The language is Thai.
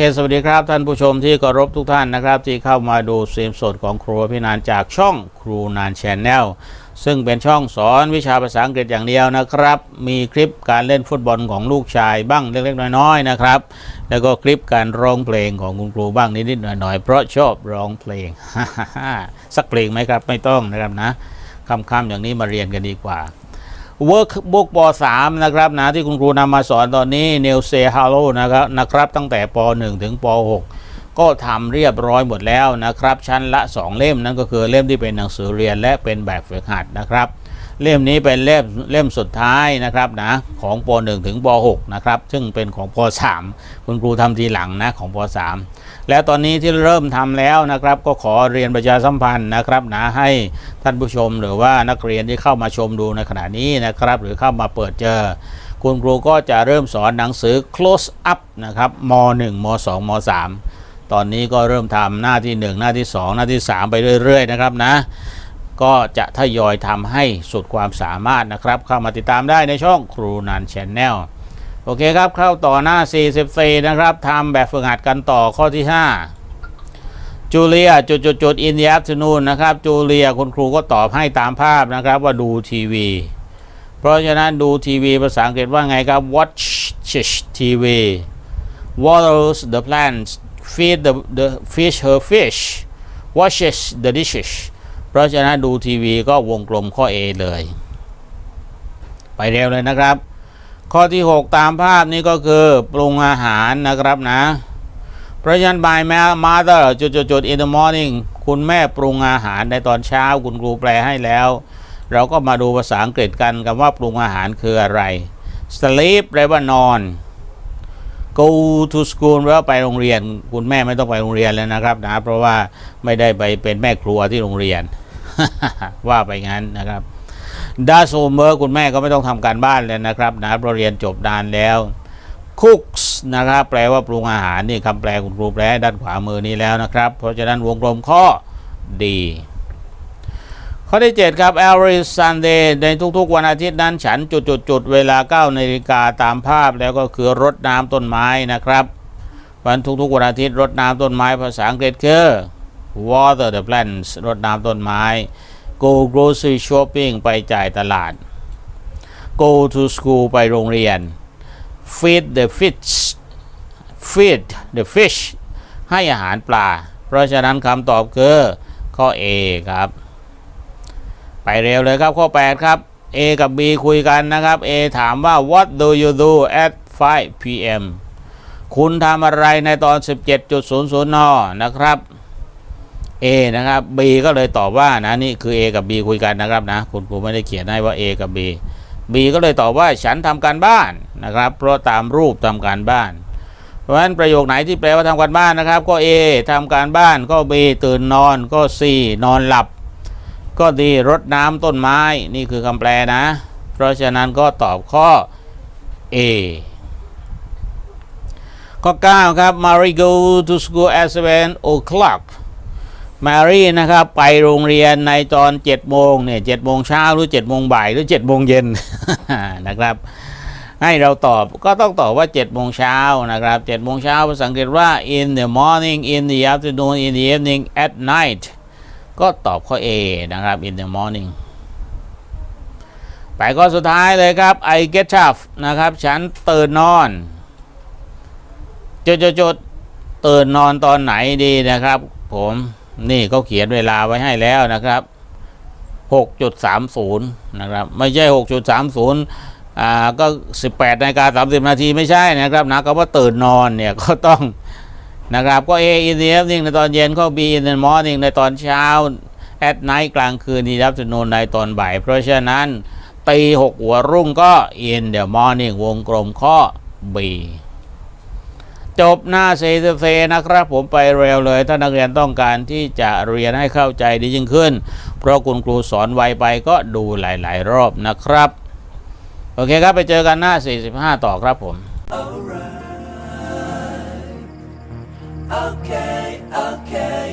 เคสวัสดีครับ ท่านผู้ชมที่เคารพทุกท่านนะครับ ที่เข้ามาดูสตรีมสดของครูพี่นานจากช่องครูนานแชนแนลซึ่งเป็นช่องสอนวิชาภาษาอังกฤษอย่างเดียวนะครับ มีคลิปการเล่นฟุตบอลของลูกชายบ้างเล็กๆ น้อยๆนะครับ แล้วก็คลิปการร้องเพลงของคุณครูบ้างนิดๆหน่อยๆเพราะชอบร้องเพลงสักเพลงไหมครับไม่ต้องนะครับนะคำๆอย่างนี้มาเรียนกันดีกว่า Workbook ป .3 นะครับนะที่คุณครูนำมาสอนตอนนี้ n e w s a y Hello นะครับนะครับตั้งแต่ป .1 ถึงป .6 ก็ทำเรียบร้อยหมดแล้วนะครับ ชั้นละ 2 เล่มนั่นก็คือเล่มที่เป็นหนังสือเรียนและเป็นแบบฝึกหัดนะครับ เล่มนี้เป็นเล่มเล่มสุดท้ายนะครับนะของป .1 ถึงป .6 นะครับซึ่งเป็นของป .3 คุณครูทำทีหลังนะของป .3 แล้วตอนนี้ที่เริ่มทำแล้วนะครับ ก็ขอเรียนประชาสัมพันธ์นะครับนะให้ท่านผู้ชมหรือว่านักเรียนที่เข้ามาชมดูในขณะนี้นะครับ หรือเข้ามาเปิดเจอ คุณครูก็จะเริ่มสอนหนังสือ close up นะครับม .1 ม .2 ม .3 ตอนนี้ก็เริ่มทำหน้าที่ 1 หน้าที่ 2 หน้าที่ 3 ไปเรื่อย ๆ นะครับนะ ก็จะทยอยทำให้สุดความสามารถนะครับ เข้ามาติดตามได้ในช่องครูนันชแนลโอเคครับ เข้าต่อหน้า 44 นะครับทำแบบฝึกหัดกันต่อข้อที่ 5 จูเลียจุดจุดจุดอินเดียฟ t นูนนะครับ จูเลียคุณครูก็ตอบให้ตามภาพนะครับว่าดูทีวี เพราะฉะนั้นดูทีวีภาษาอังกฤษว่าไงครับ watch TV waters the plants feed the the fish her fish washes the dishes เพราะฉะนั้นดูทีวีก็วงกลมข้อ A เลย ไปเร็วเลยนะครับ ข้อที่ 6 ตามภาพนี้ก็คือปรุงอาหารนะครับนะ เพราะฉะนั้น by mother จุดจุดจด in the morning คุณแม่ปรุงอาหารในตอนเช้าคุณครูแปลให้แล้ว เราก็มาดูภาษาอังกฤษกันกับว่าปรุงอาหารคืออะไร sleep แปลว่านอน go to school แปลว่าไปโรงเรียน คุณแม่ไม่ต้องไปโรงเรียนแล้วนะครับนะเพราะว่าไม่ได้ไปเป็นแม่ครัวที่โรงเรียน ว่าไปงั้นนะครับดาโซเมอร์คุณแม่ก็ไม่ต้องทำการบ้านเลยนะครับนะเพราะเรียนจบนานแล้ว cooks นะครับ แปลว่าปรุงอาหารนี่คำแปลคุณครูแปลด้านขวามือนี้แล้วนะครับ เพราะฉะนั้นวงกลมข้อดี ข้อที่ 7 ครับ every Sunday ในทุกๆ วันอาทิตย์นั้นฉันจุดๆ เวลา9นาฬิกาตามภาพแล้วก็คือรดน้ำต้นไม้นะครับ วันทุกๆ วันอาทิตย์รดน้ำต้นไม้ภาษาอังกฤษคือ water the plants รดน้ำต้นไม้ go grocery shopping ไปจ่ายตลาด go to school ไปโรงเรียน feed the fish feed the fish ให้อาหารปลา เพราะฉะนั้นคำตอบคือข้อ A ครับ ไปเร็วเลยครับข้อ 8 ครับ A กับ B คุยกันนะครับ A ถามว่า what do you do at 5 p.m. คุณทำอะไรในตอน 17.00นนะครับ A นะครับ B ก็เลยตอบว่านะนี่คือ A กับ B คุยกันนะครับนะคุณครูไม่ได้เขียนให้ว่า A กับ B B ก็เลยตอบว่าฉันทำการบ้านนะครับ เพราะตามรูปทำการบ้าน เพราะฉะนั้นประโยคไหนที่แปลว่าทำการบ้านนะครับ ก็ A ทำการบ้านก็ B ตื่นนอนก็ C นอนหลับ ก็ดีรดน้ำต้นไม้นี่คือคำแปลนะ เพราะฉะนั้นก็ตอบข้อ A ข้อ 9 ครับ Mary go to school at 7 o'clock มารีนะครับ ไปโรงเรียนในตอน7โมงเนี่ย7โมงเช้าหรือ7โมงบ่ายหรือ7โมงเย็นนะครับ ให้เราตอบก็ต้องตอบว่า7โมงเช้านะครับ7โมงเช้าภาษาอังกฤษว่า in the morning in the afternoon in the evening at night ก็ตอบข้อ A นะครับ in the morning ไปข้อสุดท้ายเลยครับ I get up นะครับ ฉันตื่นนอนจดๆๆตื่นนอนตอนไหนดีนะครับ ผมนี่เขาเขียนเวลาไว้ให้แล้วนะครับ 6.30 นะครับ ไม่ใช่ 6.30อ่าก็ 18นาฬิกา30 นาทีไม่ใช่นะครับนะก็ว่าตื่นนอนเนี่ยก็ต้อง นะครับก็ A in the evening ในตอนเย็นก็ B in the morning ในตอนเช้า at night กลางคืน in the afternoon ในตอนบ่าย เพราะฉะนั้นตีหกหัวรุ่งก็ in the morning วงกลมข้อ B จบหน้าเซเซนะครับ ผมไปเร็วเลย ถ้านักเรียนต้องการที่จะเรียนให้เข้าใจดียิ่งขึ้น เพราะคุณครูสอนไวไปก็ดูหลาย ๆ รอบนะครับ โอเคครับไปเจอกันหน้า 45 ต่อครับผม okay, okay.